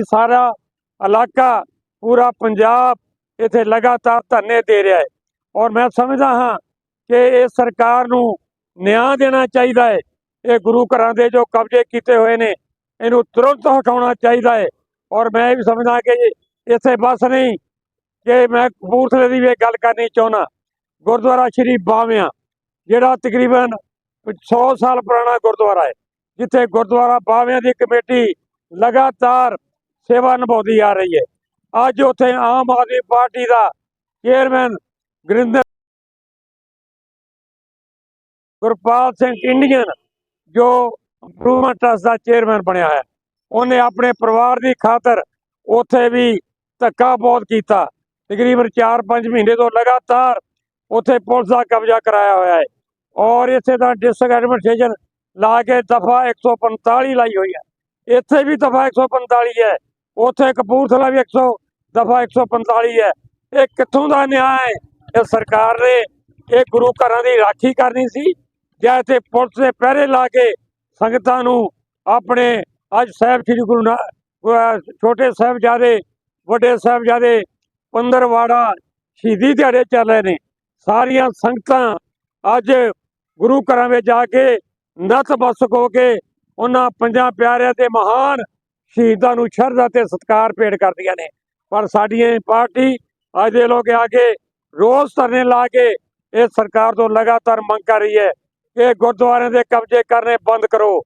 ਸਾਰਾ ਇਲਾਕਾ ਪੂਰਾ ਪੰਜਾਬ ਇੱਥੇ ਲਗਾਤਾਰ ਧਰਨੇ ਦੇ ਰਿਹਾ ਹੈ। ਔਰ ਮੈਂ ਸਮਝਦਾ ਹਾਂ ਕਿ ਇਹ ਸਰਕਾਰ ਨੂੰ ਨਿਆਂ ਦੇਣਾ ਚਾਹੀਦਾ ਹੈ। ਇਹ ਗੁਰੂ ਘਰਾਂ ਦੇ ਜੋ ਕਬਜ਼ੇ ਕੀਤੇ ਹੋਏ ਨੇ, ਇਹਨੂੰ ਤੁਰੰਤ ਹਟਾਉਣਾ ਚਾਹੀਦਾ ਹੈ। ਔਰ ਮੈਂ ਇਹ ਵੀ ਸਮਝਦਾ ਕਿ ਇੱਥੇ ਬਸ ਨਹੀਂ ਕਿ ਮੈਂ ਕਪੂਰਥਲੇ ਦੀ ਵੀ ਗੱਲ ਕਰਨੀ ਚਾਹੁੰਦਾ। ਗੁਰਦੁਆਰਾ ਸ਼੍ਰੀ ਬਾਵਿਆਂ, ਜਿਹੜਾ ਤਕਰੀਬਨ 100 ਸਾਲ ਪੁਰਾਣਾ ਗੁਰਦੁਆਰਾ ਹੈ, ਜਿੱਥੇ ਗੁਰਦੁਆਰਾ ਬਾਵਿਆਂ ਦੀ ਕਮੇਟੀ ਲਗਾਤਾਰ ਸੇਵਾ ਨਿਭਾਉਂਦੀ ਆ ਰਹੀ ਹੈ ਅੱਜ ਉੱਥੇ ਆਮ ਆਦਮੀ ਪਾਰਟੀ ਦਾ ਚੇਅਰਮੈਨ ਗੁਰਿੰਦਰ ਗੁਰਪਾਲ ਸਿੰਘ ਇੰਡੀਅਨ ਜੋ ਇੰਪਰੂਵਮੈਂਟ ਟਰਸਟ ਦਾ ਚੇਅਰਮੈਨ ਬਣਿਆ ਹੈ ਉਹਨੇ ਆਪਣੇ ਪਰਿਵਾਰ ਦੀ ਖਾਤਰ ਉੱਥੇ ਵੀ ਧੱਕਾ ਬਹੁਤ ਕੀਤਾ ਤਕਰੀਬਨ 4-5 ਮਹੀਨੇ ਤੋਂ ਲਗਾਤਾਰ ਉੱਥੇ ਪੁਲਿਸ ਦਾ ਕਬਜ਼ਾ ਕਰਾਇਆ ਹੋਇਆ ਹੈ ਔਰ ਇੱਥੇ ਦਾ ਡਿਸਟ੍ਰਿਕਟ ਐਡਮਿਨਿਸਟ੍ਰੇਸ਼ਨ ਲਾ ਕੇ ਦਫਾ 145 ਲਾਈ ਹੋਈ ਹੈ ਇੱਥੇ ਵੀ ਦਫਾ 145 ਹੈ ਉੱਥੇ ਕਪੂਰਥਲਾ ਵੀ 100 ਦਫਾ 145 ਹੈ। ਇਹ ਕਿੱਥੋਂ ਦਾ ਨਿਆਂ ਹੈ? ਇਹ ਸਰਕਾਰ ਨੇ ਇਹ ਗੁਰੂ ਘਰਾਂ ਦੀ ਰਾਖੀ ਕਰਨੀ ਸੀ। ਜਾਂ ਇੱਥੇ ਪੁਲਿਸ ਦੇ ਪਹਿਰੇ ਲਾ ਕੇ ਸੰਗਤਾਂ ਨੂੰ ਆਪਣੇ ਅੱਜ ਸਾਹਿਬ ਸ੍ਰੀ ਗੁਰੂ ਨਾ ਛੋਟੇ ਸਾਹਿਬਜ਼ਾਦੇ, ਵੱਡੇ ਸਾਹਿਬਜ਼ਾਦੇ ਪੰਦਰਵਾੜਾ ਸ਼ਹੀਦੀ ਦਿਹਾੜੇ ਚੱਲ ਰਹੇ ਨੇ। ਸਾਰੀਆਂ ਸੰਗਤਾਂ ਅੱਜ ਗੁਰੂ ਘਰਾਂ ਵਿੱਚ ਜਾ ਕੇ ਨਤਮਸਤਕ ਹੋ ਕੇ ਉਹਨਾਂ ਪੰਜਾਂ ਪਿਆਰਿਆਂ ਤੇ ਮਹਾਨ ਸ਼ਹੀਦਾਂ ਨੂੰ ਸ਼ਰਧਾ ਤੇ ਸਤਿਕਾਰ ਭੇਟ ਕਰਦੀਆਂ ਨੇ। ਪਰ ਸਾਡੀ ਪਾਰਟੀ ਅੱਜ ਦੇ ਲੋਕ ਆ ਕੇ ਰੋਜ਼ ਧਰਨੇ ਲਾ ਕੇ ਇਹ ਸਰਕਾਰ ਤੋਂ ਲਗਾਤਾਰ ਮੰਗ ਕਰ ਰਹੀ ਹੈ ਕਿ ਗੁਰਦੁਆਰਿਆਂ ਦੇ ਕਬਜ਼ੇ ਕਰਨੇ ਬੰਦ ਕਰੋ।